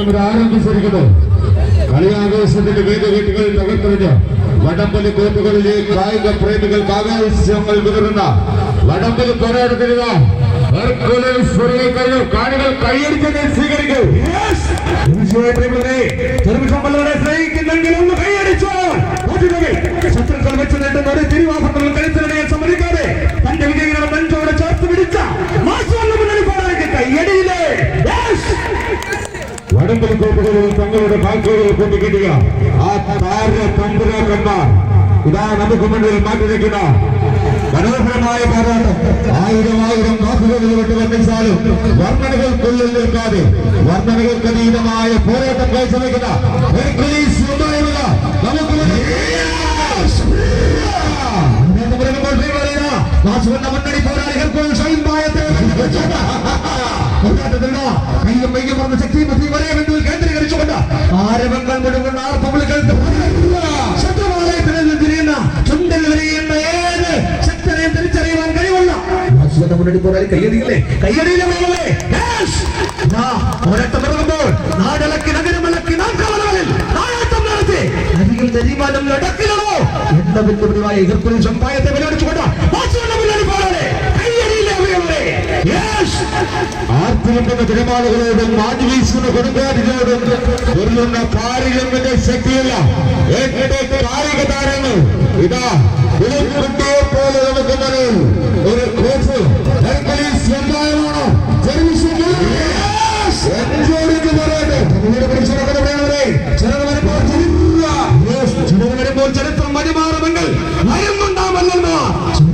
പോരാട്ടം ഇത് ആരംഭിച്ചിരിക്കുന്നു. കളിയാഘോഷത്തിന്റെ വേദവീട്ടുകൾ തകർത്തെറിഞ്ഞ് വടംപലി കോർട്ടുകളിലെ കായിക പ്രേമികൾ ആവേശങ്ങൾ വിതറുന്ന വടംപലി കഴിഞ്ഞു കാണികൾ കൈയടിച്ചതിനെ സ്വീകരിക്കൂ. സ്നേഹിക്കുന്നെങ്കിൽ ഒന്ന് വടംവലി കോർട്ടുകളിൽ തങ്ങളുടെ കാൽക്കോടുകൾ കൊണ്ടുകിട്ടുക ആ താര തമ്പുരാക്കന്മാർ ഇതാ നമുക്ക് മുന്നിൽ മാറ്റിവെക്കുന്ന മനോഹരമായ പോരാട്ടം ആയിരം ആയിരം വാക്കുകളിൽ വിട്ട് വർണ്ണിച്ചാലും വർണ്ണനകൾക്കുള്ളിൽ നിൽക്കാതെ വർണ്ണനകൾക്ക് അതീതമായ പോരാട്ടം കാഴ്ചവെക്കുന്ന കയ്യും വയ്യും പറഞ്ഞ ശക്തി ബുദ്ധി വരെ ബന്ധുവിൽ കേന്ദ്രീകരിച്ചുകൊണ്ട് ആരവങ്ങൾ മുഴുവൻ ആർപ്പവിളികൾ ശത്രുവാലയത്തിൽ നിന്ന് തിരിയുന്ന ചുണ്ടിൽ വിരിയുന്ന ഏത് ശക്തനെയും തിരിച്ചറിയുവാൻ കഴിവുള്ള മുന്നണി പോരാളി കയ്യടിയില്ലേ? കയ്യടിയിലെ! ഇതാ, പോരാട്ടം ഇറങ്ങുമ്പോൾ നാടലക്കി നഗരമലക്കി നാൽക്കാവലകളിൽ നായാട്ടം നടത്തി. അരികിൽ നെരിമാനം നടക്കില്ലണോ എന്ന വെല്ലുവിളിയായ എതിർപ്പിൽ ചമ്പായത്തെ വിലടിച്ചുകൊണ്ട് വേളവേ Yes! മാറ്റി വീശുന്ന കൊടുങ്കാറ്റിനോടും കൊല്ലുന്ന കാരികമ്മിന്റെ ശക്തിയല്ല. എട്ട് കായിക താരങ്ങൾ. ഇതാ പുലിക്കുട്ടിയെ പോലെ നമുക്ക് മുന്നിൽ ഒരു കോച്ച്. ഹെർക്കുലീസ് വരുമ്പോൾ ചരിത്രം വഴിമാറുമെങ്കിൽ ഭയം കൊണ്ടാമല്ലെന്ന്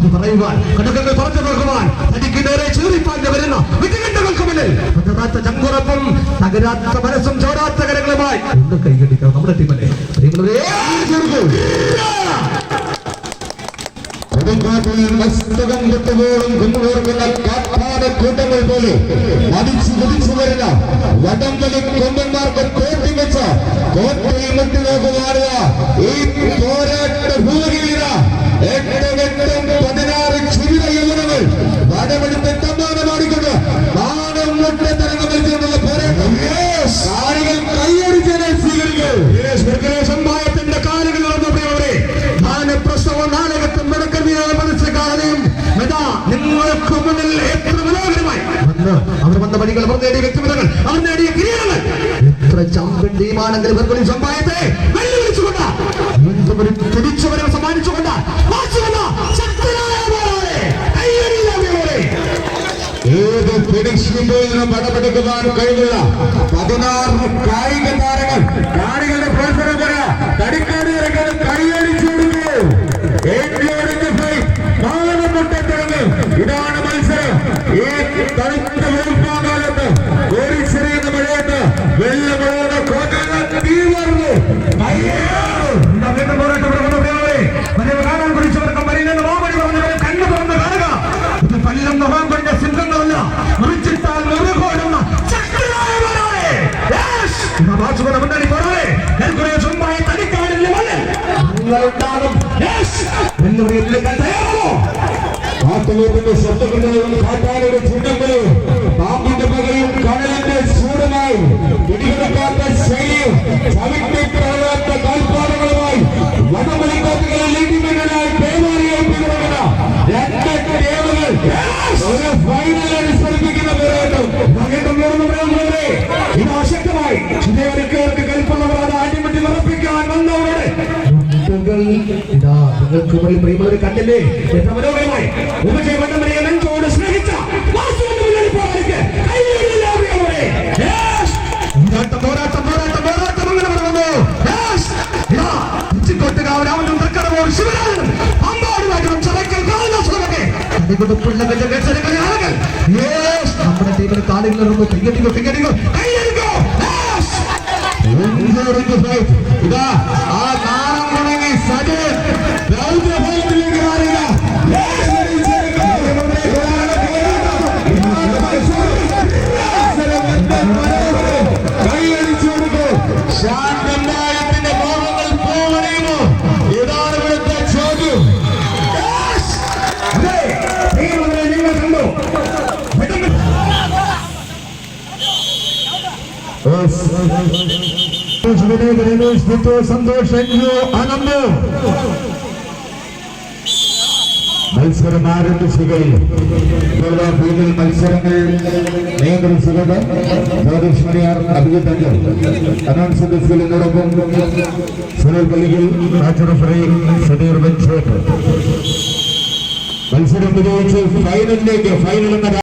ചിലത് പറയുവാൻ കടകങ്ങൾ പറഞ്ഞു നോക്കുവാൻ തനിക്ക് നേരെ ചീറിപ്പാഞ്ഞ് വരുന്ന വിധികണ്ഠകൾക്ക് മുന്നിൽ പതറാത്ത ചങ്കുറപ്പും തകരാത്ത മനസ്സും ചോരാത്ത കരങ്ങളുമായി. ഒന്ന് കൈകടിക്കണം നമ്മുടെ ടീമല്ലേ? കുന്നുകോർക്കുന്ന സ്വീകരിക്കൂ സമ്പായത്തിന്റെ കാലുകൾ നടന്നവരെ പ്രിയവരെ മാനപ്രസവ നാടകത്തും നടക്കുന്ന മനസ്സിലാകാതെയും ഇതാ നിങ്ങൾക്ക് മുന്നിൽ എത്ര മനോഹരമായി. വന്ന് അവർ വന്ന വഴികൾ അവർ നേടിയ വ്യക്തിപതങ്ങൾ അവർ നേടിയ കിരീടങ്ങൾ. എത്ര ചാമ്പ്യൻ ടീമാണെങ്കിലും ഇവർക്കൊരു സമ്പായത്തെ വെല്ലുവിളിച്ചുകൊണ്ട്. വീണ്ടും ഒരു തിരിച്ചുവരവ് സമ്മാനിച്ചുകൊണ്ട്. ഏത് പിടിച്ചുമ്പോഴും പടമെടുക്കുവാൻ കഴിവുള്ള പതിനാറ് കായിക താരങ്ങൾ നിങ്ങളുണ്ടാകും. എന്ന് പറയുന്നത് എതിർക്കാൻ തയ്യാറാണോ? കാട്ടുപോത്തിന്റെ ശബ്ദങ്ങളും കൊണ്ട് കാട്ടാനൊരു പാമ്പിന്റെ ഇതാ നിങ്ങൾക്ക് മുന്നിൽ പ്രിയമുള്ളവർ കണ്ടില്ലേ എത്ര മനോഹരമായി ഉപജയ വണ്ണമരിയെ നെഞ്ചോട് സ്നേഹിച്ച പ്രിയമുള്ളവരെ. പോരാട്ടം പോരാട്ടം പോരാട്ടം പോരാട്ടം അങ്ങനെ നടന്നു Yes! ഇതാ ഉച്ചിക്കോട്ടുകാവനാവുന്ന തക്കടവോട് ശിവരാജൻ അമ്പാടി മാറ്റണം ചതക്കൽ കാളിദാസനൊക്കെ കടികൊടുപ്പുള്ള ഗജകേസരകളെ ആളുകൾ! നമ്മുടെ ടീമിന് കാലുകളിലൊന്ന് കയ്യടിക്കോ കയ്യടിക്കോ കയ്യടിക്കോ Yes! ഇതാ ആ അനന്തു? മത്സരം മത്സരങ്ങൾ നിയന്ത്രിച്ചത് റഫറി ഫൈനലിലേക്ക് ഫൈനൽ എന്ന